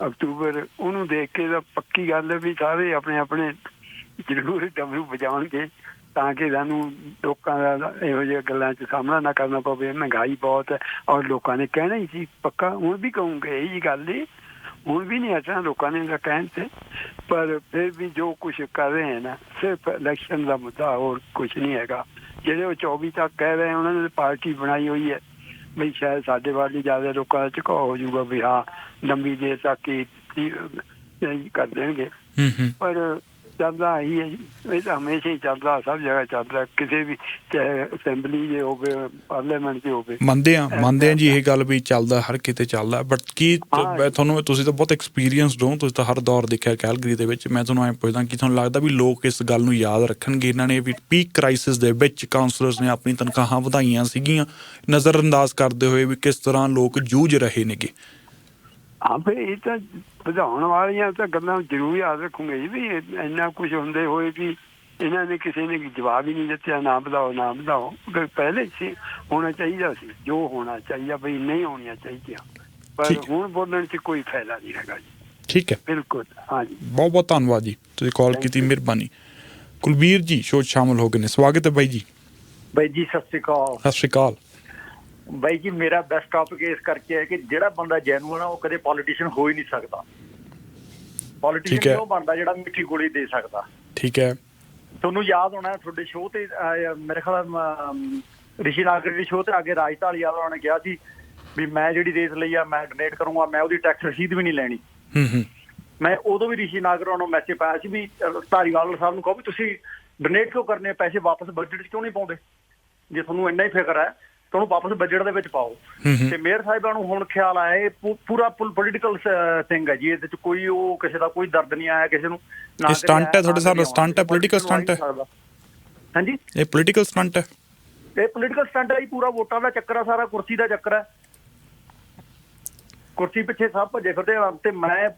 ਅਕਤੂਬਰ ਉਹਨੂੰ ਦੇਖ ਕੇ ਤਾਂ ਪੱਕੀ ਗੱਲ ਹੈ ਵੀ ਸਾਰੇ ਆਪਣੇ ਆਪਣੇ ਜ਼ਰੂਰ ਡਮਰੂ ਵਜਾਉਣਗੇ ਤਾਂ ਕਿ ਸਾਨੂੰ ਲੋਕਾਂ ਦਾ ਇਹੋ ਜਿਹੀਆਂ ਗੱਲਾਂ 'ਚ ਸਾਹਮਣਾ ਨਾ ਕਰਨਾ ਪਵੇ। ਮਹਿੰਗਾਈ ਬਹੁਤ ਹੈ ਔਰ ਲੋਕਾਂ ਨੇ ਕਹਿਣਾ ਹੀ ਸੀ ਪੱਕਾ ਹੁਣ ਵੀ ਕਹੂੰਗੇ ਇਹ ਜੀ ਗੱਲ ਨਹੀਂ ਹੁਣ ਵੀ ਨਹੀਂ ਹਟਣਾ ਲੋਕਾਂ ਨੇ ਇਹਦਾ ਕਹਿਣ ਤੇ। ਪਰ ਫਿਰ ਵੀ ਜੋ ਕੁਝ ਕਰ ਰਹੇ ਹਨ ਸਿਰਫ ਇਲੈਕਸ਼ਨ ਦਾ ਮੁੱਦਾ ਹੋਰ ਕੁਝ ਨਹੀਂ ਹੈਗਾ। ਜਿਹੜੇ ਉਹ 24 ਤੱਕ ਕਹਿ ਰਹੇ ਉਹਨਾਂ ਨੇ ਪਾਰਟੀ ਬਣਾਈ ਹੋਈ ਹੈ। ਵੀ ਸ਼ਾਇਦ ਸਾਡੇ ਵਾਲੀ ਜ਼ਿਆਦਾ ਲੋਕਾਂ ਦਾ ਝੁਕਾਅ ਹੋ ਜਾਊਗਾ ਵੀ ਹਾਂ ਲੰਬੀ ਦੇਰ ਤੱਕ ਹੀ ਹੀ- ਹੀ ਕਰ ਦੇਣਗੇ। ਹੂੰ ਹੂੰ। ਪਰ ਚੱਲਦਾ ਹੀ ਹੈ। ਇਹ ਤਾਂ ਹਮੇਸ਼ਾ ਹੀ ਚੱਲਦਾ ਸਭ ਜਗ੍ਹਾ ਚੱਲਦਾ ਕਿਸੇ ਵੀ ਅਸੈਂਬਲੀ ਜੇ ਹੋਵੇ ਪਾਰਲੀਮੈਂਟ 'ਚ ਹੋਵੇ। ਮੰਨਦੇ ਆ ਮੰਨਦੇ ਆ ਜੀ ਇਹ ਗੱਲ ਵੀ ਚੱਲਦਾ ਹਰ ਕਿਤੇ ਚੱਲਦਾ ਬਟ ਕੀ ਤੁਹਾਨੂੰ ਤੁਸੀਂ ਤਾਂ ਬਹੁਤ ਐਕਸਪੀਰੀਅੰਸਡ ਹੋ ਤੁਸੀਂ ਤਾਂ ਹਰ ਦੌਰ ਦੇਖਿਆ ਕੈਲਗਰੀ ਦੇ ਵਿੱਚ। ਮੈਂ ਤੁਹਾਨੂੰ ਐਂ ਪੁੱਛਦਾ ਕਿ ਤੁਹਾਨੂੰ ਲੱਗਦਾ ਵੀ ਲੋਕ ਇਸ ਗੱਲ ਨੂੰ ਯਾਦ ਰੱਖਣਗੇ? ਇਹਨਾਂ ਨੇ ਵੀ ਪੀਕ ਕ੍ਰਾਈਸਿਸ ਦੇ ਵਿੱਚ ਕਾਉਂਸਲਰਸ ਨੇ ਆਪਣੀ ਤਨਖਾਹਾਂ ਵਧਾਈਆਂ ਸੀਗੀਆਂ। ਨਜ਼ਰ ਅੰਦਾਜ਼ ਕਰਦੇ ਹੋਏ ਵੀ ਕਿਸ ਤਰ੍ਹਾਂ ਲੋਕ ਜੂਝ ਰਹੇ ਨੇਗੇ। ਹਾਂ ਫਿਰ ਇਹ ਤਾਂ ਵਧਾਉਣ ਵਾਲੀਆਂ ਤਾਂ ਗੱਲਾਂ ਜ਼ਰੂਰ ਯਾਦ ਰੱਖੂਗੇ ਜੀ ਵੀ ਇੰਨਾ ਕੁਝ ਹੁੰਦੇ ਹੋਏ ਵੀ ਇਹਨਾਂ ਨੇ ਕਿਸੇ ਨੇ ਜਵਾਬ ਹੀ ਨਹੀਂ ਦਿੱਤਾ ਨਾ ਵਧਾਓ ਨਾ ਵਧਾਓ ਪਹਿਲੇ ਸੀ ਹੋਣਾ ਚਾਹੀਦਾ ਸੀ ਜੋ ਹੋਣਾ ਚਾਹੀਦਾ ਬਈ ਨਹੀਂ ਹੋਣੀਆਂ ਚਾਹੀਦੀਆਂ। ਪਰ। ਹੁਣ ਬੋਲਣ 'ਚ ਕੋਈ ਫਾਇਦਾ ਨਹੀਂ ਹੈਗਾ ਜੀ। ਠੀਕ ਹੈ। ਬਿਲਕੁਲ ਹਾਂਜੀ ਬਹੁਤ ਬਹੁਤ ਧੰਨਵਾਦ ਜੀ ਤੁਸੀਂ ਕਾਲ ਕੀਤੀ. ਮਿਹਰਬਾਨੀ। ਕੁਲਬੀਰ ਜੀ ਸ਼ੋਅ ਸ਼ਾਮਲ ਹੋ ਗਏ ਨੇ। ਸਵਾਗਤ ਹੈ ਬਾਈ ਜੀ। ਬਾਈ ਜੀ ਸਤਿ ਸ਼੍ਰੀ ਅਕਾਲ। ਸਤਿ ਸ਼੍ਰੀ ਅਕਾਲ। ਬਾਈ ਜੀ ਮੇਰਾ ਬੈਸਟ ਟਾਪਿਕ ਇਸ ਕਰਕੇ ਹੈ ਕਿ ਜਿਹੜਾ ਬੰਦਾ ਜੈਨੂਅਨ ਆ ਉਹ ਕਦੇ ਪੋਲੀਟੀਸ਼ੀਅਨ ਹੋ ਹੀ ਨਹੀਂ ਸਕਦਾ। ਪੋਲੀਟੀਸ਼ੀਅਨ ਉਹ ਬੰਦਾ ਜਿਹੜਾ ਮਿੱਠੀ ਗੋਲੀ ਦੇ ਸਕਦਾ? ਠੀਕ ਹੈ। ਤੁਹਾਨੂੰ ਯਾਦ ਹੋਣਾ ਤੁਹਾਡੇ ਸ਼ੋਅ ਤੇ ਮੇਰੇ ਖਿਆਲ ਰਿਸ਼ੀ ਨਾਗਰ ਦੇ ਸ਼ੋਅ ਤੇ ਅੱਗੇ ਰਾਜ ਢਾਲੀਵਾਲ ਉਹਨਾਂ ਨੇ ਕਿਹਾ ਸੀ ਵੀ ਮੈਂ ਜਿਹੜੀ ਰੇਸ ਲਈ ਆ ਮੈਂ ਡੋਨੇਟ ਕਰੂੰਗਾ ਮੈਂ ਉਹਦੀ ਟੈਕਸ ਰਸੀਦ ਵੀ ਨਹੀਂ ਲੈਣੀ। ਹੂੰ ਹੂੰ। ਮੈਂ ਉਦੋਂ ਵੀ ਰਿਸ਼ੀ ਨਾਗਰ ਨੂੰ ਮੈਸੇਜ ਪਾਇਆ ਸੀ ਵੀ ਧਾਰੀਵਾਲ ਸਾਹਿਬ ਨੂੰ ਕਹੋ ਵੀ ਤੁਸੀਂ ਡੋਨੇਟ ਕਿਉਂ ਕਰਨੇ? ਪੈਸੇ ਵਾਪਸ ਬਜਟ 'ਚ ਕਿਉਂ ਨਹੀਂ ਪਾਉਂਦੇ? ਜੇ ਤੁਹਾਨੂੰ ਇੰਨਾ ਹੀ ਫਿਕਰ ਹੈ ਉਹਨੂੰ ਵਾਪਸ ਬਜਟ ਦੇ ਵਿੱਚ ਪਾਓ। ਤੇ ਮੇਅਰ ਸਾਹਿਬਾਂ ਨੂੰ ਹੁਣ ਖਿਆਲ ਆਇਆ ਇਹ ਪੂਰਾ ਪੋਲੀਟੀਕਲ ਥਿੰਗ ਹੈ ਜੀ ਇਹਦੇ ਚ ਕੋਈ ਉਹ ਕਿਸੇ ਦਾ ਕੋਈ ਦਰਦ ਨਹੀਂ ਆਇਆ ਕਿਸੇ ਨੂੰ ਨਾ stunt ਹੈ ਤੁਹਾਡੇ ਕਦੇ stunt ਹੈ, political stunt ਹੈ? ਹਾਂਜੀ? ਇਹ ਪੋਲੀਟੀਕਲ ਸਟੰਟ ਹੈ? ਇਹ ਪੋਲੀਟੀਕਲ ਸਟੰਟ ਹੈ ਜੀ ਪੂਰਾ ਵੋਟਾਂ ਦਾ ਚੱਕਰ ਆ ਸਾਰਾ ਕੁਰਸੀ ਦਾ ਚੱਕਰ ਹੈ। ਕੁਰਸੀ ਪਿੱਛੇ ਸਭ ਭੱਜੇ ਫਿਰਦੇ ਆ ਤੇ ਮੈਂ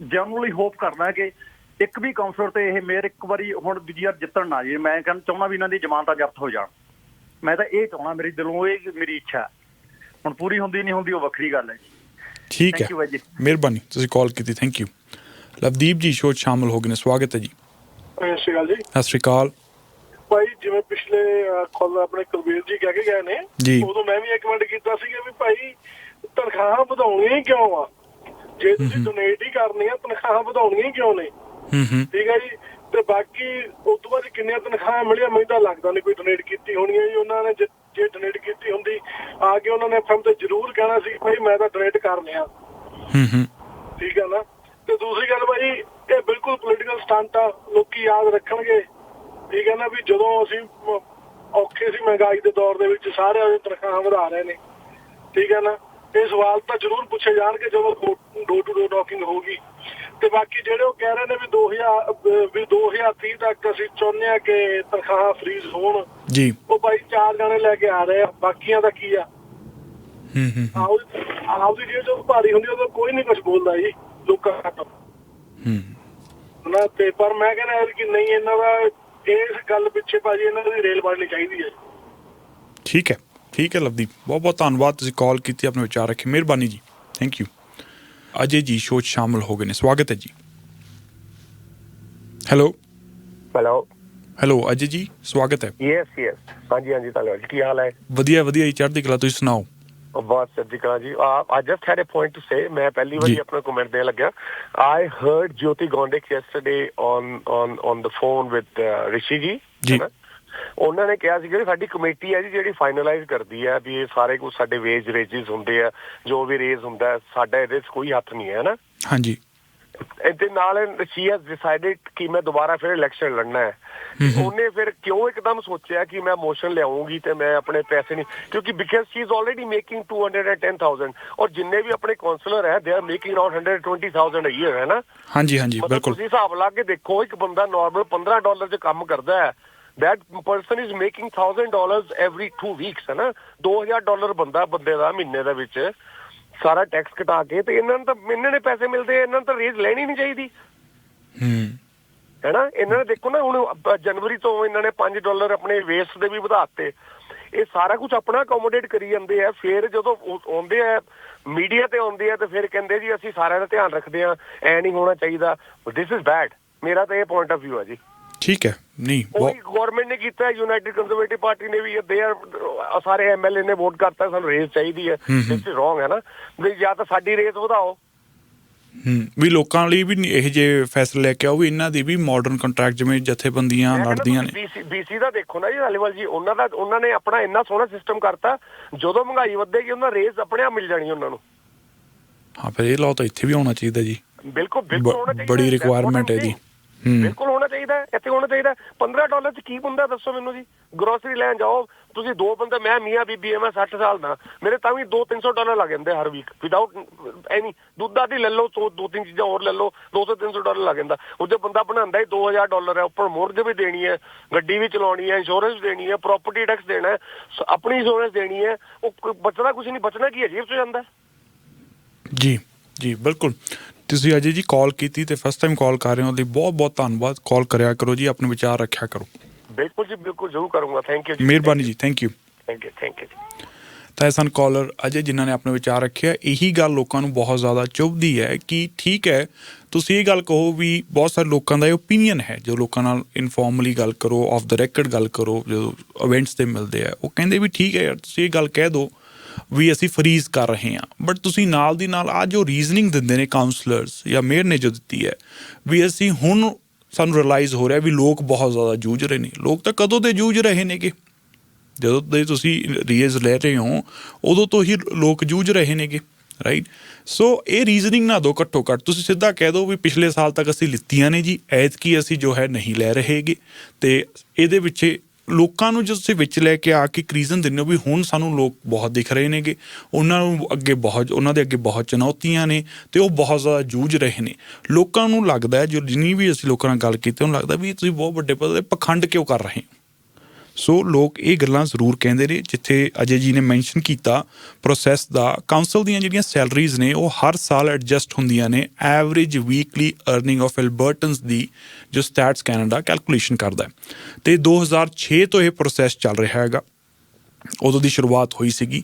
ਜਨਰਲੀ ਹੋਪ ਕਰਦਾ ਕਿ ਇੱਕ ਵੀ ਕਾਉਂਸਲਰ ਤੇ ਇਹ ਮੇਅਰ ਇੱਕ ਵਾਰੀ ਹੁਣ ਦੂਜੀ ਵਾਰ ਜਿੱਤਣ ਨਾ ਜੀ ਮੈਂ ਕਹਿੰਦਾ ਚਾਹੁੰਦਾ ਵੀ ਇਹਨਾਂ ਦੀ ਜ਼ਮਾਨਤਾਂ ਜ਼ਬਤ ਹੋ ਜਾਣ। ਮੈਂ ਤਾਂ ਇਹ ਚਾਹਣਾ ਮੇਰੀ ਦਿਲੋਂ ਇਹ ਮੇਰੀ ਇੱਛਾ। ਹੁਣ ਪੂਰੀ ਹੁੰਦੀ ਨਹੀਂ ਹੁੰਦੀ ਉਹ ਵੱਖਰੀ ਗੱਲ ਹੈ ਜੀ। ਠੀਕ ਹੈ। You ਬਾਈ ਜੀ। ਮਿਹਰਬਾਨੀ ਤੁਸੀਂ ਕਾਲ ਕੀਤੀ ਥੈਂਕ ਯੂ ਲਵਦੀਪ ਜੀ ਸ਼ੋਅ 'ਚ ਸ਼ਾਮਲ ਹੋ ਗਏ ਨੇ ਸਵਾਗਤ ਹੈ ਜੀ। ਸਤਿ ਸ਼੍ਰੀ ਅਕਾਲ ਜੀ। ਸਤਿ ਸ਼੍ਰੀ ਅਕਾਲ। ਭਾਈ ਜਿਵੇਂ ਪਿਛਲੇ ਕਾਲ ਆਪਣੇ ਕੁਲਵੀਰ ਜੀ ਕਹਿ ਕੇ ਗਏ ਨੇ। ਉਦੋਂ ਮੈਂ ਵੀ ਇੱਕ ਕਮੈਂਟ ਕੀਤਾ ਸੀਗਾ ਵੀ ਭਾਈ ਤਨਖਾਹਾਂ ਵਧਾਉਣੀਆਂ ਕਿਉਂ ਆ? ਜੇ ਤੁਸੀਂ ਡੋਨੇਟ ਹੀ। ਕਰਨੀ ਆ ਤਨਖਾਹਾਂ ਵਧਾਉਣੀਆਂ ਹੀ ਕਿਉਂ ਨੇ? ਹੂੰ ਹੂੰ। ਠੀਕ ਹੈ ਜੀ। ਤੇ ਬਾਕੀ ਉਸ ਤੋਂ ਬਾਅਦ ਕਿੰਨੀਆਂ ਤਨਖਾਹਾਂ ਮਿਲੀਆਂ ਮੈਨੂੰ ਤਾਂ ਲੱਗਦਾ ਨਹੀਂ ਕੋਈ ਡੋਨੇਟ ਕੀਤੀ ਹੋਣੀ ਹੈ ਜੀ। ਉਹਨਾਂ ਨੇ ਜੇ- ਡੋਨੇਟ ਕੀਤੀ ਹੁੰਦੀ ਆ ਕੇ ਉਹਨਾਂ ਨੇ ਫਰਮ ਤੇ ਜ਼ਰੂਰ ਕਹਿਣਾ ਸੀ ਭਾਈ ਮੈਂ ਤਾਂ ਡੋਨੇਟ ਕਰ ਲਿਆ। ਹੂੰ ਹੂੰ। ਠੀਕ ਹੈ ਨਾ? ਤੇ ਦੂਸਰੀ ਗੱਲ ਭਾਈ ਇਹ ਬਿਲਕੁਲ ਪੋਲੀਟੀਕਲ ਸਟੰਟ ਆ ਲੋਕੀ ਯਾਦ ਰੱਖਣਗੇ। ਠੀਕ ਹੈ ਨਾ ਵੀ ਜਦੋਂ ਅਸੀਂ ਔਖੇ ਸੀ ਮਹਿੰਗਾਈ ਦੇ ਦੌਰ ਦੇ ਵਿੱਚ ਸਾਰੇ ਉਹਦੀ ਤਨਖਾਹਾਂ ਵਧਾ ਰਹੇ ਨੇ। ਠੀਕ ਹੈ ਨਾ? ਇਹ ਸਵਾਲ ਤਾਂ ਜ਼ਰੂਰ ਪੁੱਛੇ ਜਾਣਗੇ ਜਦੋਂ ਡੋਰ ਟੂ ਡੋਰ ਨੋਕਿੰਗ ਹੋਊਗੀ। ਤੇ ਬਾਕੀ ਜਿਹੜੇ ਉਹ ਕਹਿ ਰਹੇ ਨੇ ਵੀ 2000 ਅਹ, ਵੀ 2030 ਤੱਕ ਅਸੀਂ ਚਾਹੁੰਦੇ ਆ ਕਿ ਤਨਖਾਹਾਂ ਫ੍ਰੀਜ਼ ਹੋਣ। ਜੀ। ਉਹ ਭਾਈ ਚਾਰ ਜਣੇ ਲੈ ਕੇ ਆ ਰਹੇ ਆ। ਬਾਕੀਆਂ ਦਾ ਕੀ ਆ? ਹੂੰ ਹੂੰ ਆਪਦੀ ਆਪਦੀ ਜੇ ਭਾਰੀ ਹੁੰਦੀ ਉਦੋਂ ਕੋਈ ਨਹੀਂ ਕੁਝ ਬੋਲਦਾ ਜੀ ਲੋਕਾਂ ਤੋਂ ਹੂੰ। ਨਾ ਤੇ ਪਰ ਮੈਂ ਕਹਿੰਦਾ ਕਿ ਨਹੀਂ ਇਹਨਾਂ ਦਾ ਇਸ ਗੱਲ ਪਿੱਛੇ ਭਾਜੀ ਇਹਨਾਂ ਦੀ ਰੇਲ ਬਣਨੀ ਚਾਹੀਦੀ ਹੈ ਠੀਕ ਹੈ ਠੀਕ ਹੈ ਲਵਦੀਪ। ਬਹੁਤ ਬਹੁਤ ਧੰਨਵਾਦ ਤੁਸੀਂ ਕਾਲ ਕੀਤੀ ਆਪਣੇ ਵਿਚਾਰ ਰੱਖੇ। ਮਿਹਰਬਾਨੀ ਜੀ। ਥੈਂਕ ਯੂ ਅਜੇ ਜੀ ਸ਼ੋਅ 'ਚ ਸ਼ਾਮਲ ਹੋ ਗਏ ਨੇ। ਸਵਾਗਤ ਹੈ ਜੀ। ਹੈਲੋ। ਹੈਲੋ। ਹੈਲੋ ਅਜੇ ਜੀ ਸਵਾਗਤ ਹੈ। ਯੈਸ ਯੈਸ ਹਾਂਜੀ ਹਾਂਜੀ ਧੰਨਵਾਦ ਕੀ ਹਾਲ ਹੈ? ਵਧੀਆ ਵਧੀਆ ਜੀ ਚੜ੍ਹਦੀ ਕਲਾ ਤੁਸੀਂ ਸੁਣਾਓ? ਬਹੁਤ ਸੱਜਿਕਾ ਜੀ। ਆ just had a point to say ਮੈਂ ਪਹਿਲੀ ਵਾਰੀ। ਆਪਣਾ ਕਮੈਂਟ ਦੇਣ ਲੱਗਿਆ। I heard Jyoti Gondik yesterday on on on the phone with Rishi ji ji. ਉਹਨਾਂ ਨੇ ਕਿਹਾ ਸੀ ਕਿ ਸਾਡੀ ਕਮੇਟੀ ਹੈ ਜੀ ਜਿਹੜੀ ਫਾਈਨਲਾਈਜ਼ ਕਰਦੀ ਹੈ ਵੀ ਇਹ ਸਾਰੇ ਕੁਝ ਸਾਡੇ ਵੇਜ ਰੇਜਸ ਹੁੰਦੇ ਆ ਜੋ ਵੀ ਰੇਜ਼ ਹੁੰਦਾ ਸਾਡਾ ਇਹਦੇ 'ਚ ਕੋਈ ਹੱਥ ਨਹੀਂ ਹੈ ਨਾ ਹਾਂਜੀ। ਇਹਦੇ ਨਾਲ ਸ਼ੀ ਹੈਜ਼ ਡਿਸਾਈਡਡ ਕਿ ਮੈਂ ਦੁਬਾਰਾ ਫਿਰ ਇਲੈਕਸ਼ਨ ਲੜਨਾ ਹੈ। ਉਹਨੇ ਫਿਰ ਕਿਉਂ ਇੱਕਦਮ ਸੋਚਿਆ ਕਿ ਮੈਂ ਮੋਸ਼ਨ ਲਿਆਉਂਗੀ ਤੇ ਮੈਂ ਆਪਣੇ ਪੈਸੇ ਨਹੀਂ ਕਿਉਂਕਿ because she is already making 210000 ਔਰ ਜਿੰਨੇ ਵੀ ਆਪਣੇ ਕਾਉਂਸਲਰ ਹੈ they are making around 120000 a year ਹੈ ਨਾ? ਹਾਂਜੀ ਹਾਂਜੀ ਬਿਲਕੁਲ। ਤੁਸੀਂ ਹਿਸਾਬ ਲਾ ਕੇ ਦੇਖੋ ਇੱਕ ਬੰਦਾ ਨਾਰਮਲ 15 ਡਾਲਰ 'ਚ ਕੰਮ ਕਰਦਾ ਹੈ that person is making 1000 dollars every 2 weeks ਹੈ ਨਾ 2000 ਡਾਲਰ ਬੰਦਾ ਬੰਦੇ ਦਾ ਮਹੀਨੇ ਦੇ ਵਿੱਚ ਸਾਰਾ ਟੈਕਸ ਕਟਾ ਕੇ ਤੇ ਇਹਨਾਂ ਨੂੰ ਤਾਂ ਇਹਨਾਂ ਨੇ ਪੈਸੇ ਮਿਲਦੇ ਆ, ਇਹਨਾਂ ਨੂੰ ਤਾਂ ਰੇਜ਼ ਲੈਣੀ ਨਹੀਂ ਚਾਹੀਦੀ ਹੂੰ ਹੈਨਾ ਇਹਨਾਂ ਨੇ ਦੇਖੋ ਨਾ ਹੁਣ ਜਨਵਰੀ ਤੋਂ ਇਹਨਾਂ ਨੇ 5 ਡਾਲਰ ਆਪਣੇ ਵੇਸਟ ਦੇ ਵੀ ਵਧਾਤੇ ਇਹ ਸਾਰਾ ਕੁਝ ਆਪਣਾ ਅਕੋਮੋਡੇਟ ਕਰੀ ਜਾਂਦੇ ਆ। ਫਿਰ ਜਦੋਂ ਆਉਂਦੇ ਆ ਮੀਡੀਆ ਤੇ ਆਉਂਦੇ ਆ ਤੇ ਫਿਰ ਕਹਿੰਦੇ ਜੀ ਅਸੀਂ ਸਾਰਿਆਂ ਦਾ ਧਿਆਨ ਰੱਖਦੇ ਆ ਐ ਨਹੀਂ ਹੋਣਾ ਚਾਹੀਦਾ। ਦਿਸ ਇਜ਼ ਬੈਡ ਮੇਰਾ ਤਾਂ ਇਹ ਪੁਆਇੰਟ ਆਫ View ਹੈ ਜੀ। ਠੀਕ ਹੈ। ਨਹੀਂ ਉਹੀ ਗਵਰਨਮੈਂਟ ਨੇ ਕੀਤਾ ਯੂਨਾਈਟਿਡ ਕੰਜ਼ਰਵੇਟਿਵ ਪਾਰਟੀ ਨੇ ਵੀ ਦੇ ਆਰ ਸਾਰੇ ਐਮਐਲਏ ਨੇ ਵੋਟ ਕਰਤਾ ਸਾਨੂੰ ਰੇਸ ਚਾਹੀਦੀ ਹੈ। ਦਿਸ ਇਜ਼ ਰੋਂਗ ਹੈ ਨਾ। ਵੀ ਜਾਂ ਤਾਂ ਸਾਡੀ ਰੇਸ ਵਧਾਓ। ਹੂੰ ਵੀ ਲੋਕਾਂ ਲਈ ਵੀ ਇਹ ਜੇ ਫੈਸਲੇ ਲੈ ਕੇ ਆਓ ਵੀ ਇਹਨਾਂ ਦੀ ਵੀ ਮਾਡਰਨ ਕੰਟਰੈਕਟ ਜਿਵੇਂ ਜਥੇਬੰਦੀਆਂ ਲੜਦੀਆਂ ਨੇ। ਬੀਸੀ ਦਾ ਦੇਖੋ ਨਾ ਜੀ ਹਾਲੀਵਾਲ ਜੀ ਉਹਨਾਂ ਦਾ ਉਹਨਾਂ ਨੇ ਆਪਣਾ ਇੰਨਾ ਸੋਹਣਾ ਸਿਸਟਮ ਕਰਤਾ ਜਦੋਂ ਮਹਿੰਗਾਈ ਵਧੇਗੀ ਉਹਨਾਂ ਰੇਸ ਆਪਣੇ ਆਪ ਮਿਲ ਜਾਣੀ ਉਹਨਾਂ ਨੂੰ। ਹਾਂ ਫਿਰ ਇਹ ਤਾਂ ਇੱਥੇ ਵੀ ਹੋਣਾ ਚਾਹੀਦਾ ਜੀ। ਬਿਲਕੁਲ ਬਿਲਕੁਲ ਹੋਣਾ ਚਾਹੀਦਾ ਬੜੀ। ਰਿਕੁਆਇਰਮੈਂਟ ਹੈ ਹੂੰ ਬਿਲਕੁਲ ਹੋਣਾ ਚਾਹੀਦਾ ਇੱਥੇ ਹੋਣਾ ਚਾਹੀਦਾ ਹੈ। 15 ਡਾਲਰ ਚ ਕੀ ਹੁੰਦਾ ਦੱਸੋ ਮੈਨੂੰ ਜੀ? ਗਰੋਸਰੀ ਲੈਣ ਜਾਓ ਤੁਸੀਂ ਦੋ ਬੰਦੇ ਮੈਂ ਮੀਆਂ ਬੀਬੀ ਐ ਮੈਂ 60 ਸਾਲ ਦਾ। ਮੇਰੇ ਤਾਂ ਵੀ 2-300 ਡਾਲਰ ਲੱਗ ਜਾਂਦੇ ਹਰ ਵੀਕ ਵਿਦਆਊਟ ਐਨੀ ਦੁੱਧ ਆਦੀ ਲੈ ਲਓ ਸੋ ਦੋ ਤਿੰਨ ਚੀਜ਼ਾਂ ਹੋਰ ਲੈ ਲਓ 200-300 ਡਾਲਰ ਲੱਗ ਜਾਂਦਾ। ਉਹ ਜੇ ਬੰਦਾ ਬਣਾਉਂਦਾ ਹੀ 2000 ਡਾਲਰ ਹੈ ਉੱਪਰ ਮੋਰਗੇ ਵੀ ਦੇਣੀ ਹੈ ਗੱਡੀ ਵੀ ਚਲਾਉਣੀ ਹੈ ਇੰਸ਼ੋਰੈਂਸ ਦੇਣੀ ਹੈ ਪ੍ਰਾਪਰਟੀ ਟੈਕਸ ਦੇਣਾ ਹੈ ਆਪਣੀ ਇੰਸ਼ੋਰੈਂਸ ਦੇਣੀ ਹੈ ਉਹ ਬਚਦਾ ਕੁਝ ਨਹੀਂ ਬਚਣਾ ਕੀ ਹੈ? ਜੇਬ 'ਚ ਜਾਂਦਾ। ਜੀ ਜੀ ਬਿਲਕੁਲ। ਤੁਸੀਂ ਅਜੇ ਜੀ ਕਾਲ ਕੀਤੀ ਤੇ ਫਸਟ ਟਾਈਮ ਕਾਲ ਕਰ ਰਹੇ ਹੋ ਲਈ ਬਹੁਤ ਬਹੁਤ ਧੰਨਵਾਦ। ਕਾਲ ਕਰਿਆ ਕਰੋ ਜੀ ਆਪਣੇ ਵਿਚਾਰ ਰੱਖਿਆ ਕਰੋ। ਬਿਲਕੁਲ ਜੀ ਬਿਲਕੁਲ ਜ਼ਰੂਰ ਕਰੂੰਗਾ। ਥੈਂਕ ਯੂ ਜੀ। ਮਿਹਰਬਾਨੀ ਜੀ thank you thank you thank you ਜੀ। ਤਾਂ ਇਹ ਸਨ ਕਾਲਰ ਅਜੇ ਜਿਨ੍ਹਾਂ ਨੇ ਆਪਣੇ ਵਿਚਾਰ ਰੱਖਿਆ ਇਹੀ ਗੱਲ ਲੋਕਾਂ ਨੂੰ ਬਹੁਤ ਜ਼ਿਆਦਾ ਚੁਭਦੀ ਹੈ ਕਿ ਠੀਕ ਹੈ ਤੁਸੀਂ ਇਹ ਗੱਲ ਕਹੋ ਵੀ ਬਹੁਤ ਸਾਰੇ ਲੋਕਾਂ ਦਾ ਇਹ ਓਪੀਨੀਅਨ ਹੈ। ਜੋ ਲੋਕਾਂ ਨਾਲ ਇਨਫੋਰਮਲੀ ਗੱਲ ਕਰੋ ਆਫ ਦਾ ਰੈਕੋਰਡ ਗੱਲ ਕਰੋ ਜਦੋਂ ਇਵੈਂਟਸ ਤੇ ਮਿਲਦੇ ਆ ਉਹ ਕਹਿੰਦੇ ਵੀ ਠੀਕ ਹੈ ਯਾਰ ਤੁਸੀਂ ਇਹ ਗੱਲ ਕਹਿ ਦਿਓ ਵੀ ਅਸੀਂ ਫਰੀਜ਼ ਕਰ ਰਹੇ ਹਾਂ। ਬਟ ਤੁਸੀਂ ਨਾਲ ਦੀ ਨਾਲ ਆ ਜੋ ਰੀਜ਼ਨਿੰਗ ਦਿੰਦੇ ਨੇ ਕਾਉਂਸਲਰਸ ਜਾਂ ਮੇਅਰ ਨੇ ਜੋ ਦਿੱਤੀ ਹੈ, ਵੀ ਅਸੀਂ ਹੁਣ ਸਾਨੂੰ ਰਿਅਲਾਈਜ਼ ਹੋ ਰਿਹਾ ਵੀ ਲੋਕ ਬਹੁਤ ਜ਼ਿਆਦਾ ਜੂਝ ਰਹੇ ਨੇ। ਲੋਕ ਤਾਂ ਕਦੋਂ ਦੇ ਜੂਝ ਰਹੇ ਨੇਗੇ? ਜਦੋਂ ਦੇ ਤੁਸੀਂ ਰੀਜ਼ ਲੈ ਰਹੇ ਹੋ, ਉਦੋਂ ਤੋਂ ਹੀ ਲੋਕ ਜੂਝ ਰਹੇ ਨੇਗੇ ਰਾਈਟ ਸੋ ਇਹ ਰੀਜ਼ਨਿੰਗ ਨਾ ਦੋ ਘੱਟੋ ਘੱਟ। ਤੁਸੀਂ ਸਿੱਧਾ ਕਹਿ ਦਿਓ ਵੀ ਪਿਛਲੇ ਸਾਲ ਤੱਕ ਅਸੀਂ ਲਿੱਤੀਆਂ ਨੇ ਜੀ, ਐਤਕੀ ਅਸੀਂ ਜੋ ਹੈ ਨਹੀਂ ਲੈ ਰਹੇਗੇ। ਤੇ ਇਹਦੇ ਵਿੱਚ ਲੋਕਾਂ ਨੂੰ ਜਦੋਂ ਤੁਸੀਂ ਵਿੱਚ ਲੈ ਕੇ ਆ ਕੇ ਇੱਕ ਰੀਜ਼ਨ ਦਿੰਦੇ ਹੋ ਵੀ ਹੁਣ ਸਾਨੂੰ ਲੋਕ ਬਹੁਤ ਦਿਖ ਰਹੇ ਨੇਗੇ, ਉਹਨਾਂ ਨੂੰ ਅੱਗੇ ਬਹੁਤ, ਉਹਨਾਂ ਦੇ ਅੱਗੇ ਬਹੁਤ ਚੁਣੌਤੀਆਂ ਨੇ ਤੇ ਉਹ ਬਹੁਤ ਜ਼ਿਆਦਾ ਜੂਝ ਰਹੇ ਨੇ। ਲੋਕਾਂ ਨੂੰ ਲੱਗਦਾ ਹੈ, ਜੋ ਜਿੰਨੀ ਵੀ ਅਸੀਂ ਲੋਕਾਂ ਨਾਲ ਗੱਲ ਕੀਤੀ, ਉਹਨੂੰ ਲੱਗਦਾ ਵੀ ਤੁਸੀਂ ਬਹੁਤ ਵੱਡੇ ਪੱਧਰ ਤੇ ਪਖੰਡ ਕਿਉਂ ਕਰ ਰਹੇ ਹੋ? ਸੋ ਲੋਕ ਇਹ ਗੱਲਾਂ ਜ਼ਰੂਰ ਕਹਿੰਦੇ ਨੇ, ਜਿੱਥੇ ਅਜੇ ਜੀ ਨੇ ਮੈਂਸ਼ਨ ਕੀਤਾ ਪ੍ਰੋਸੈਸ ਦਾ ਕਾਉਂਸਲ ਦੀਆਂ ਜਿਹੜੀਆਂ ਸੈਲਰੀਜ਼ ਨੇ, ਉਹ ਹਰ ਸਾਲ ਐਡਜਸਟ ਹੁੰਦੀਆਂ ਨੇ average weekly earning of Albertans ਦੀ ਜੋ ਸਟੈਟਸ ਕੈਨੇਡਾ ਕੈਲਕੂਲੇਸ਼ਨ ਕਰਦਾ ਹੈ। ਤੇ 2006 ਤੋਂ ਇਹ ਪ੍ਰੋਸੈਸ ਚੱਲ ਰਿਹਾ ਹੈਗਾ। ਉਦੋਂ ਦੀ ਸ਼ੁਰੂਆਤ ਹੋਈ ਸੀਗੀ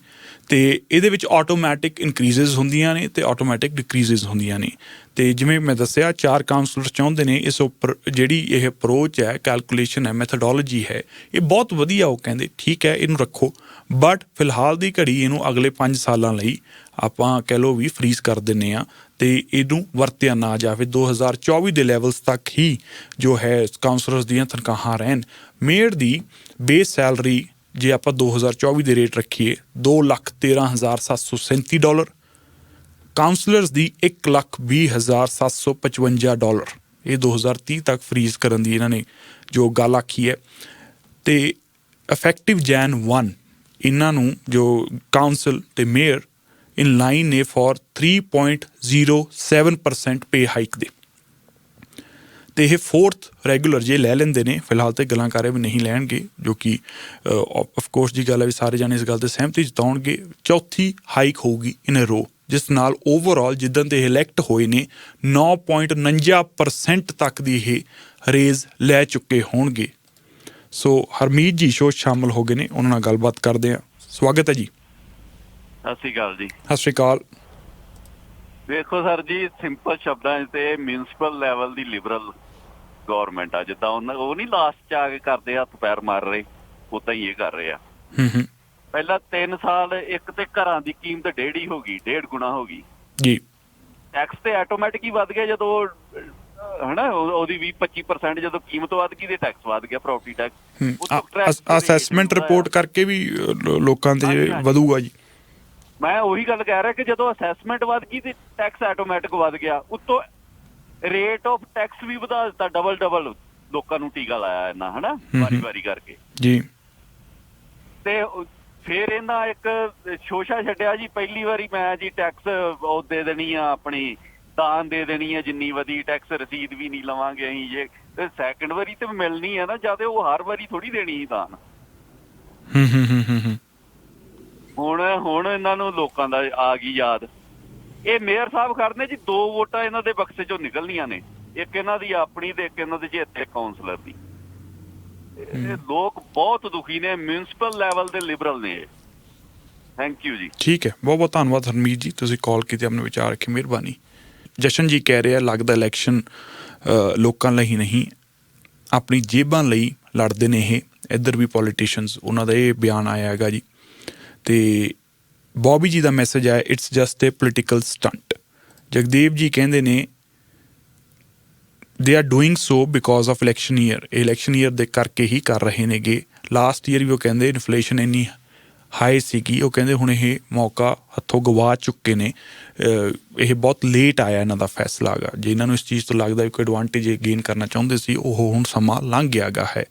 ਤੇ ਇਹਦੇ ਵਿੱਚ ਆਟੋਮੈਟਿਕ ਇਨਕਰੀਜ਼ਸ ਹੁੰਦੀਆਂ ਨੇ ਤੇ ਆਟੋਮੈਟਿਕ ਡਿਕਰੀਜ਼ਸ ਹੁੰਦੀਆਂ ਨੇ। ਤੇ ਜਿਵੇਂ ਮੈਂ ਦੱਸਿਆ, ਚਾਰ ਕਾਉਂਸਲਰ ਚਾਹੁੰਦੇ ਨੇ ਇਸ ਉੱਪਰ ਜਿਹੜੀ ਇਹ ਅਪਰੋਚ ਹੈ ਕੈਲਕੂਲੇਸ਼ਨ ਹੈ ਮੈਥਡੋਲੋਜੀ ਹੈ, ਇਹ ਬਹੁਤ ਵਧੀਆ ਉਹ ਕਹਿੰਦੇ, ਠੀਕ ਹੈ, ਇਹਨੂੰ ਰੱਖੋ। ਬਟ ਫਿਲਹਾਲ ਦੀ ਘੜੀ ਇਹਨੂੰ ਅਗਲੇ 5 ਸਾਲਾਂ ਲਈ ਆਪਾਂ ਕਹਿ ਲਓ ਵੀ ਫ੍ਰੀਜ਼ ਕਰ ਦਿੰਨੇ ਆ ਤੇ ਇਹਨੂੰ ਵਰਤਿਆ ਨਾ ਜਾਵੇ। 2024 ਦੇ ਲੈਵਲਸ ਤੱਕ ਹੀ ਜੋ ਹੈ ਕਾਉਂਸਲਰਸ ਦੀਆਂ ਤਨਖਾਹਾਂ ਰਹਿਣ। ਮੇਅਰ ਦੀ ਬੇਸ ਸੈਲਰੀ ਜੇ ਆਪਾਂ 2024 ਦੇ ਰੇਟ ਰੱਖੀਏ 213737 ਡਾਲਰ। ਕਾਉਂਸਲਰਸ ਦੀ 120755 ਡਾਲਰ। ਇਹ 2030 ਤੱਕ ਫ੍ਰੀਜ਼ ਕਰਨ ਦੀ ਇਹਨਾਂ ਨੇ ਜੋ ਗੱਲ ਆਖੀ ਹੈ। ਤੇ ਇਫੈਕਟਿਵ ਜੈਨ 1 ਇਹਨਾਂ ਨੂੰ ਜੋ ਕਾਉਂਸਲ ਤੇ ਮੇਅਰ ਇਨ ਲਾਈਨ ਨੇ ਫॉर 3.07% ਪੇ ਹਾਈਕ ਦੇ। ਤੇ ਇਹ ਫੋਰਥ ਰੈਗੂਲਰ ਜੇ ਲੈ ਲੈਂਦੇ ਨੇ ਫਿਲਹਾਲ ਤੇ ਗੱਲਾਂ ਕਰ ਵੀ ਨਹੀਂ ਲੈਣਗੇ ਜੋ ਕਿ ਆਫ ਕੋਰਸ ਦੀ ਗੱਲ ਹੈ ਵੀ ਸਾਰੇ ਜਾਣੇ ਇਸ ਗੱਲ ਤੇ ਸਹਿਮਤੀ ਜਤਾਉਣਗੇ ਚੌਥੀ ਹਾਈਕ ਹੋਊਗੀ ਇਨ ਅ ਰੋ ਜਿਸ ਨਾਲ ਓਵਰਆਲ ਜਿੱਦਨ ਤੇ ਇਲੈਕਟ ਹੋਏ ਨੇ 9.49% ਤੱਕ ਦੀ ਇਹ ਰੇਜ਼ ਲੈ ਚੁੱਕੇ ਹੋਣਗੇ। ਸੋ ਹਰਮੀਤ ਜੀ ਸ਼ੋਅ ਸ਼ਾਮਲ ਹੋ ਗਏ ਨੇ ਉਹਨਾਂ ਨਾਲ ਗੱਲਬਾਤ ਕਰਦੇ ਆ ਸਵਾਗਤ ਹੈ ਜੀ। ਸਤਿ ਸ਼੍ਰੀ ਅਕਾਲ ਜੀ। ਸਤਿ ਸ਼੍ਰੀ ਅਕਾਲ। ਵੇਖੋ ਸਰ ਜੀ ਸਿੰਪਲ ਸ਼ਬਦਾਂ 'ਚ ਤੇ ਮਿਊਨਿਸਪਲ ਲੈਵਲ ਦੀ ਲਿਬਰਲ ਗਵਰਨਮੈਂਟ ਆ ਜਿੱਦਾਂ ਉਹਨਾਂ ਉਹ ਨਹੀਂ ਲਾਸਟ 'ਚ ਆ ਕੇ ਕਰਦੇ ਹੱਥ ਪੈਰ ਮਾਰ ਰਹੇ ਉਦਾਂ ਹੀ ਇਹ ਕਰ ਰਹੇ ਆ। ਹੂੰ ਹੂੰ। ਪਹਿਲਾਂ 3 ਸਾਲ ਇੱਕ ਤੇ ਘਰਾਂ ਦੀ ਕੀਮਤ ਡੇਢ ਹੀ ਗਈ ਡੇਢ ਗੁਣਾ ਹੋ ਗਈ। ਜੀ। ਟੈਕਸ ਤੇ ਆਟੋਮੈਟਿਕ ਹੀ ਵੱਧ ਗਿਆ ਜਦੋਂ ਉਹ- ਉਹਦੀ 20 25% ਜਦੋਂ ਕੀਮਤ ਵੱਧ ਗਈ ਤੇ ਟੈਕਸ ਵੱਧ ਗਿਆ ਪ੍ਰਾਪਰਟੀ ਟੈਕਸ ਅਸੈਸਮੈਂਟ ਰਿਪੋਰਟ ਕਰਕੇ ਵੀ ਲੋਕਾਂ ਤੇ। ਵਧੂਗਾ ਜੀ। ਮੈਂ ਉਹੀ ਗੱਲ ਕਹਿ ਰਿਹਾ ਕਿ ਜਦੋਂ ਅਸੈਸਮੈਂਟ ਵੱਧ ਗਈ ਤੇ ਟੈਕਸ ਆਟੋਮੈਟਿਕ ਵੱਧ ਗਿਆ ਉੱਤੋਂ ਰੇਟ ਆਫ ਟੈਕਸ ਵੀ ਵਧਾ ਦਿੱਤਾ ਡਬਲ ਡਬਲ ਲੋਕਾਂ ਨੂੰ ਟੀਕਾ ਲਾਇਆ ਇਹਨਾਂ ਹਨਾ? ਹੂੰ। ਵਾਰੀ ਵਾਰੀ ਕਰਕੇ। ਜੀ। ਤੇ ਫਿਰ ਇਹਨਾਂ ਇੱਕ ਸ਼ੋਸ਼ਾ ਛੱਡਿਆ ਜੀ ਪਹਿਲੀ ਵਾਰੀ ਮੈਂ ਜੀ ਟੈਕਸ ਉਹ ਦੇ ਦੇਣੀ ਆ ਆਪਣੀ ਦਾਨ ਦੇ ਦੇਣੀ ਆ ਜਿੰਨੀ ਵਧੀ ਟੈਕਸ ਰਸੀਦ ਵੀ ਨਹੀਂ ਲਵਾਂਗੇ ਅਸੀਂ ਜੇ। ਤੇ ਸੈਕੰਡ ਵਾਰੀ ਤੇ ਮਿਲਣੀ ਆ ਨਾ ਜਦ ਉਹ ਹਰ ਵਾਰੀ ਥੋੜੀ ਦੇਣੀ ਸੀ ਦਾਨ। ਹੂੰ ਹੂੰ ਹੂੰ ਹੂੰ ਹੂੰ। ਹੁਣ ਹੁਣ ਇਹਨਾਂ ਨੂੰ ਲੋਕਾਂ ਦਾ ਆ ਗਈ ਯਾਦ। ਇਹ ਮੇਅਰ ਸਾਹਿਬ ਖੜਨੇ ਜੀ ਦੋ ਵੋਟਾਂ ਇਹਨਾਂ ਦੇ ਬਕਸੇ ਚੋਂ ਨਿਕਲਣੀਆਂ ਨੇ। ਇੱਕ ਇਹਨਾਂ ਦੀ ਆਪਣੀ ਤੇ ਇੱਕ ਇਹਨਾਂ ਦੇ ਚੇਤੇ ਕਾਉਂਸਲਰ ਦੀ। ਇਹ ਲੋਕ ਬਹੁਤ ਦੁਖੀ ਨੇ ਮਿਊਨਿਸਪਲ ਲੈਵਲ ਦੇ ਲਿਬਰਲ ਨੇ ਥੈਂਕ ਯੂ ਜੀ। ਠੀਕ ਹੈ। ਬਹੁਤ ਬਹੁਤ ਧੰਨਵਾਦ ਹਰਮੀਤ ਜੀ ਤੁਸੀਂ ਕਾਲ ਕੀਤੀ ਆਪਣੇ ਵਿਚਾਰ ਰੱਖੇ ਮਿਹਰਬਾਨੀ। ਜਸ਼ਨ ਜੀ ਕਹਿ ਰਿਹਾ ਲੱਗਦਾ ਇਲੈਕਸ਼ਨ ਲੋਕਾਂ ਲਈ ਨਹੀਂ ਆਪਣੀ ਜੇਬਾਂ ਲਈ ਲੜਦੇ ਨੇ ਇਹ। ਇੱਧਰ ਵੀ ਪੋਲੀਟੀਸ਼ੀਅਨਸ ਉਹਨਾਂ ਦਾ ਇਹ ਬਿਆਨ ਆਇਆ ਹੈਗਾ ਜੀ। ਤੇ ਬੌਬੀ ਜੀ ਦਾ ਮੈਸੇਜ ਆਇਆ it's just a political stunt Jagdev ji ਕਹਿੰਦੇ ਨੇ they are doing so because of election year election year ਦੇ ਕਰਕੇ ਹੀ ਕਰ ਰਹੇ ਨੇਗੇ। ਲਾਸਟ ਈਅਰ ਵੀ ਉਹ ਕਹਿੰਦੇ ਇਨਫਲੇਸ਼ਨ ਇੰਨੀ ਹਾਈ ਸੀਗੀ ਉਹ ਕਹਿੰਦੇ ਹੁਣ ਇਹ ਮੌਕਾ ਹੱਥੋਂ ਗਵਾ ਚੁੱਕੇ ਨੇ। ਇਹ ਬਹੁਤ ਲੇਟ ਆਇਆ ਇਹਨਾਂ ਦਾ ਫੈਸਲਾ ਹੈਗਾ ਜੇ ਇਹਨਾਂ ਨੂੰ ਇਸ ਚੀਜ਼ ਤੋਂ ਲੱਗਦਾ ਕੋਈ ਐਡਵਾਂਟੇਜ ਗੇਨ ਕਰਨਾ ਚਾਹੁੰਦੇ ਸੀ, ਉਹ ਹੁਣ ਸਮਾਂ ਲੰਘ ਗਿਆਗਾ ਹੈ।